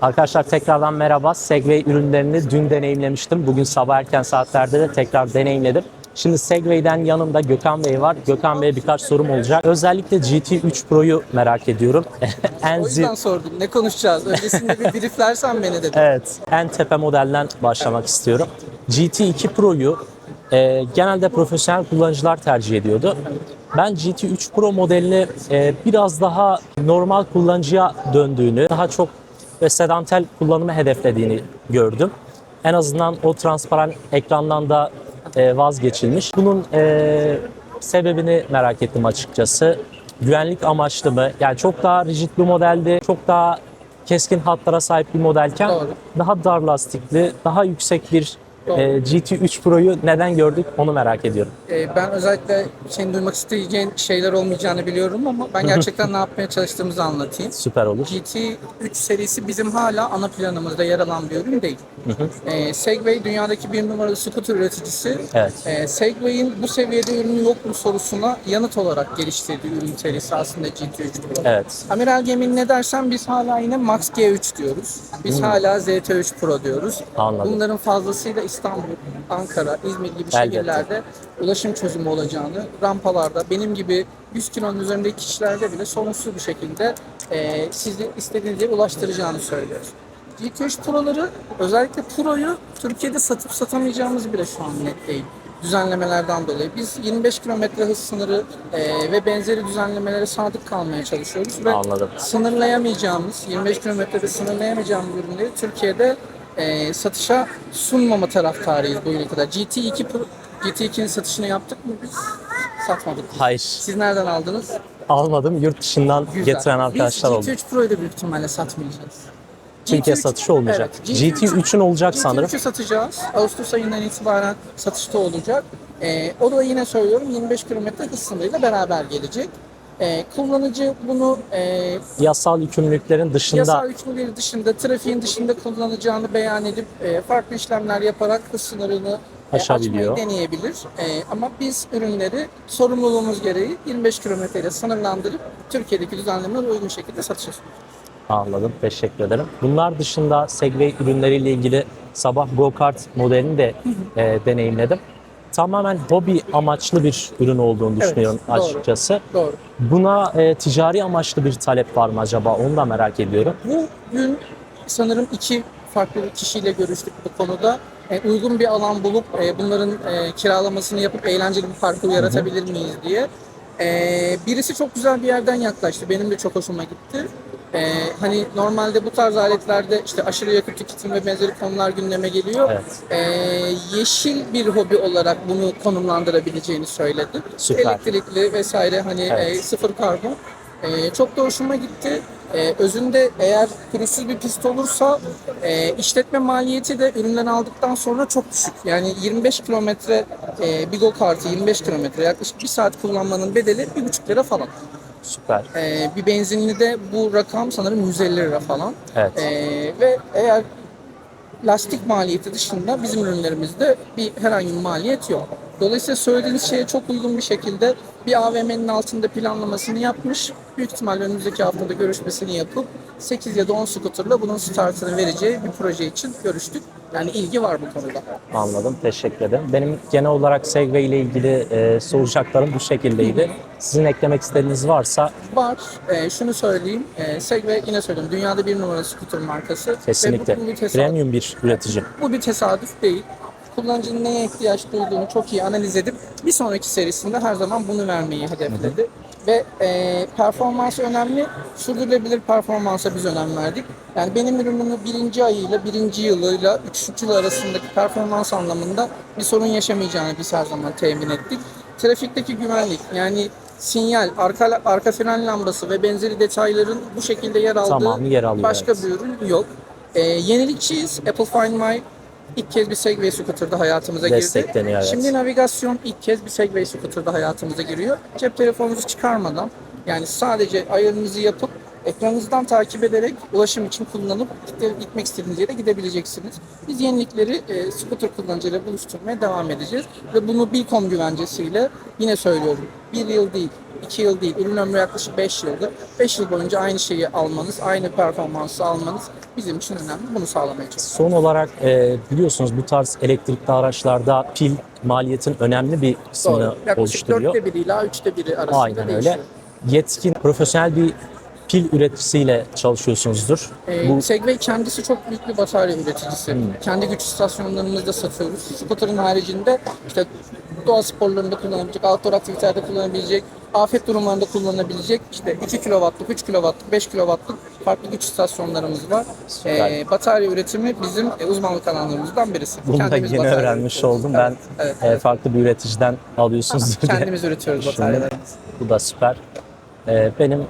Arkadaşlar tekrardan merhaba. Segway ürünlerini dün deneyimlemiştim. Bugün sabah erken saatlerde de tekrar deneyimledim. Şimdi Segway'den yanımda Gökhan Bey var. Gökhan Bey'e birkaç sorum olacak. Özellikle GT3 Pro'yu merak ediyorum. en O yüzden sordum. Ne konuşacağız? Öncesinde bir brieflersen beni dedim. Evet, en tepe modelden başlamak istiyorum. GT2 Pro'yu e, genelde profesyonel kullanıcılar tercih ediyordu. Ben GT3 Pro modelini e, biraz daha normal kullanıcıya döndüğünü, daha çok ve sedantel kullanımı hedeflediğini gördüm. En azından o transparan ekrandan da e, vazgeçilmiş. Bunun e, sebebini merak ettim açıkçası. Güvenlik amaçlı mı? Yani çok daha rigid bir modeldi, çok daha keskin hatlara sahip bir modelken Doğru. daha dar lastikli, daha yüksek bir Doğru. e, GT3 Pro'yu neden gördük onu merak ediyorum. Ee, ben özellikle senin duymak isteyeceğin şeyler olmayacağını biliyorum ama ben gerçekten ne yapmaya çalıştığımızı anlatayım. Süper olur. GT3 serisi bizim hala ana planımızda yer alan bir ürün değil. Ee, Segway dünyadaki bir numaralı scooter üreticisi. Evet. Ee, Segway'in bu seviyede ürünü yok mu sorusuna yanıt olarak geliştirdiği ürün serisi aslında GT3 Pro. Evet. Amiral Gemini ne dersen biz hala yine Max G3 diyoruz. Biz hala ZT3 Pro diyoruz. Anladım. Bunların fazlasıyla İstanbul, Ankara, İzmir gibi Elbette. şehirlerde ulaşım çözümü olacağını, rampalarda benim gibi 100 kilonun üzerindeki kişilerde bile sorunsuz bir şekilde e, sizi istediğiniz yere ulaştıracağını söylüyoruz. GT3 Pro'ları özellikle Pro'yu Türkiye'de satıp satamayacağımız bile şu an net değil düzenlemelerden dolayı. Biz 25 kilometre hız sınırı e, ve benzeri düzenlemelere sadık kalmaya çalışıyoruz ve Anladım. sınırlayamayacağımız, 25 kilometrede sınırlayamayacağımız ürünleri Türkiye'de e, satışa sunmama taraftarıyız bu yıla kadar. GT2 Pro- GT2'nin satışını yaptık mı biz? Satmadık. Hayır. Siz nereden aldınız? Almadım. Yurt dışından Güzel. getiren arkadaşlar Biz oldu. GT3 Pro'yu da büyük ihtimalle satmayacağız. Türkiye GT3 satışı olmayacak. Evet, GT3'ün olacak sanırım. GT3'ü satacağız. Ağustos ayından itibaren satışta olacak. Ee, o da yine söylüyorum 25 kilometre hız sınırıyla beraber gelecek. Ee, kullanıcı bunu e, Yasal yükümlülüklerin dışında yasal yükümlülükleri dışında, trafiğin dışında kullanacağını beyan edip e, farklı işlemler yaparak hız sınırını e, Aşabiliyor. açmayı deneyebilir. E, ama biz ürünleri sorumluluğumuz gereği 25 kilometre ile sınırlandırıp Türkiye'deki düzenlemelere uygun şekilde satışa sunuyoruz. Anladım. Teşekkür ederim. Bunlar dışında Segway ürünleriyle ilgili sabah go-kart modelini de e, deneyimledim. Tamamen hobi amaçlı bir ürün olduğunu Evet, düşünüyorum doğru. açıkçası. Doğru. Buna e, ticari amaçlı bir talep var mı acaba? Onu da merak ediyorum. Bugün sanırım iki farklı kişiyle görüştük bu konuda. E, uygun bir alan bulup e, bunların e, kiralamasını yapıp eğlenceli bir parkur yaratabilir miyiz diye. E, birisi çok güzel bir yerden yaklaştı. Benim de çok hoşuma gitti. E, hani normalde bu tarz aletlerde işte aşırı yakıt tüketim ve benzeri konular gündeme geliyor. Evet. E, yeşil bir hobi olarak bunu konumlandırabileceğini söyledi. Süper. Elektrikli vesaire hani Evet. e, sıfır karbon. E, çok da hoşuma gitti. E, özünde eğer pürüzsüz bir pist olursa e, işletme maliyeti de üründen aldıktan sonra çok düşük. Yani 25 kilometre e, bir go kartı 25 kilometre yaklaşık bir saat kullanmanın bedeli 1,5 lira falan. Süper. E, bir benzinli de bu rakam sanırım 150 lira falan. Evet. E, ve eğer lastik maliyeti dışında bizim ürünlerimizde bir herhangi bir maliyet yok. Dolayısıyla söylediğiniz şeye çok uygun bir şekilde bir AVM'nin altında planlamasını yapmış. Büyük ihtimalle önümüzdeki haftada görüşmesini yapıp 8 ya da 10 scooterla bunun startını vereceği bir proje için görüştük. Yani ilgi var bu konuda. Anladım. Teşekkür ederim. Benim genel olarak Segway ile ilgili e, soracaklarım bu şekildeydi. Sizin eklemek istediğiniz varsa Var. Ee, şunu söyleyeyim. Ee, Segway yine söyleyeyim. Dünyada bir numaralı scooter markası. kesinlikle Ve bu, bu, bir tesadüf, premium bir üretici. bu bir tesadüf değil. Kullanıcının neye ihtiyaç duyduğunu çok iyi analiz edip bir sonraki serisinde her zaman bunu vermeyi hedefledi. Ve e, performansı önemli. Sürdürülebilir performansa biz önem verdik. Yani benim ürünümün birinci ayıyla birinci yılıyla üçüncü yıl arasındaki performans anlamında bir sorun yaşamayacağını biz her zaman temin ettik. Trafikteki güvenlik yani sinyal, arka, arka fren lambası ve benzeri detayların bu şekilde yer aldığı yer alıyor, başka evet. bir ürün yok. Ee, yenilikçiyiz. Apple Find My ilk kez bir Segway scooter'da hayatımıza girdi. Destekleniyor, evet. Şimdi navigasyon ilk kez bir Segway scooter'da hayatımıza giriyor. Cep telefonunuzu çıkarmadan yani sadece ayarınızı yapıp ekranınızdan takip ederek ulaşım için kullanıp gitmek istediğiniz yere gidebileceksiniz. Biz yenilikleri e, scooter kullanıcılarıyla buluşturmaya devam edeceğiz. Ve bunu Bilkom güvencesiyle yine söylüyorum. Bir yıl değil, iki yıl değil, ürün ömrü yaklaşık 5 yıldır. 5 yıl boyunca aynı şeyi almanız, aynı performansı almanız bizim için önemli. Bunu sağlamaya çalışıyoruz. Son olarak e, biliyorsunuz bu tarz elektrikli araçlarda pil maliyetin önemli bir kısmını Doğru. Yaklaşık oluşturuyor. dörtte biri ila üçte biri arasında Aynen değişiyor. öyle. Yetkin, profesyonel bir pil üreticisiyle çalışıyorsunuzdur. Ee, Bu Hmm. Segway kendisi çok büyük bir batarya üreticisi. Kendi güç istasyonlarımızda satıyoruz. Scooter'ın haricinde işte doğa sporlarında kullanabilecek, outdoor aktivitelerde kullanabilecek, afet durumlarında kullanabilecek işte 2 kW'lık, 3 kW'lık, 5 kW'lık farklı güç istasyonlarımız var. Süper. Ee, batarya üretimi bizim e, uzmanlık alanlarımızdan birisi. bunu da Kendimiz yeni batarya öğrenmiş üretiyoruz. oldum. Ben Evet, e, evet. farklı bir üreticiden alıyorsunuz diye. Kendimiz üretiyoruz bataryalarımızı. Bu da süper. E, benim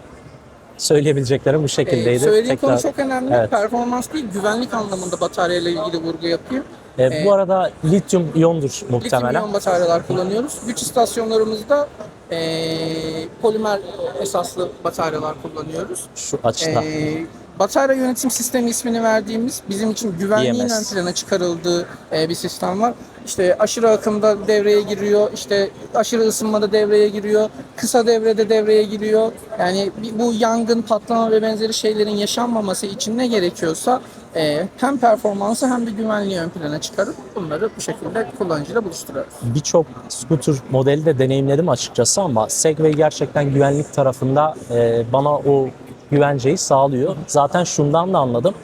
söyleyebileceklerim bu Ee, şekildeydi. söylediğim konu Tekrar- çok önemli. Evet. Performans değil, güvenlik anlamında bataryayla ilgili vurgu yapayım. E, bu arada lityum iyondur muhtemelen. Lityum iyon bataryalar kullanıyoruz. Güç istasyonlarımızda eee, polimer esaslı bataryalar kullanıyoruz. Şu açıda. Eee, batarya yönetim sistemi ismini verdiğimiz bizim için güvenliğin EMS. ön plana çıkarıldığı eee, bir sistem var. İşte aşırı akımda devreye giriyor, işte aşırı ısınmada devreye giriyor, kısa devrede devreye giriyor. Yani bu yangın, patlama ve benzeri şeylerin yaşanmaması için ne gerekiyorsa eee, hem performansı hem de güvenliği ön plana çıkarıp bunları bu şekilde kullanıcıyla buluşturuyoruz. birçok scooter modeli de deneyimledim açıkçası ama Segway gerçekten güvenlik tarafında e, bana o güvenceyi sağlıyor. Zaten şundan da anladım.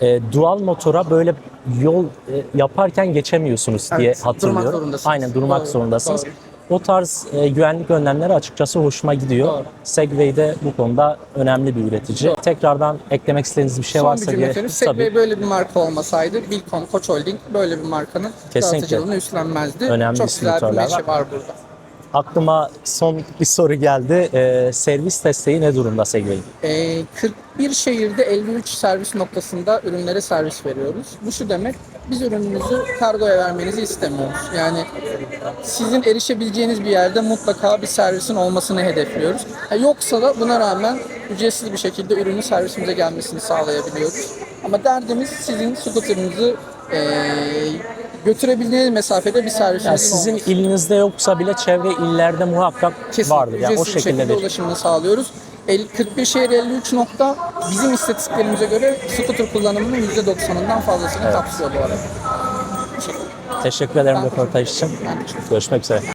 E, dual motora böyle yol e, yaparken geçemiyorsunuz diye Evet, hatırlıyorum. durmak zorundasınız. Aynen durmak Doğru, zorundasınız. doğru. O tarz e, güvenlik önlemleri açıkçası hoşuma gidiyor. Doğru. Segway de bu konuda önemli bir üretici. Tekrardan eklemek istediğiniz bir şey Son varsa bir cümle diye. Segway böyle bir marka olmasaydı Bilkom, Koç Holding böyle bir markanın Kesinlikle. dağıtıcılığını üstlenmezdi. Önemli Çok güzel bir var. var burada. Aklıma son bir soru geldi. E, servis desteği ne durumda Segway'in? Ee, 41 şehirde 53 servis noktasında ürünlere servis veriyoruz. Bu şu demek, biz ürünümüzü kargoya vermenizi istemiyoruz. Yani sizin erişebileceğiniz bir yerde mutlaka bir servisin olmasını hedefliyoruz. Ha, yoksa da buna rağmen ücretsiz bir şekilde ürünün servisimize gelmesini sağlayabiliyoruz. Ama derdimiz sizin scooterınızı ee, götürebildiğiniz mesafede bir servisinizin Yani sizin olması. ilinizde yoksa bile çevre illerde muhakkak Kesinlikle vardır. Yani o şekilde şekilde ulaşımını sağlıyoruz. El- 41 şehir 53 nokta bizim istatistiklerimize göre scooter kullanımının %90'ından fazlasını kapsıyor bu arada. Teşekkür ederim röportaj için. Görüşmek üzere.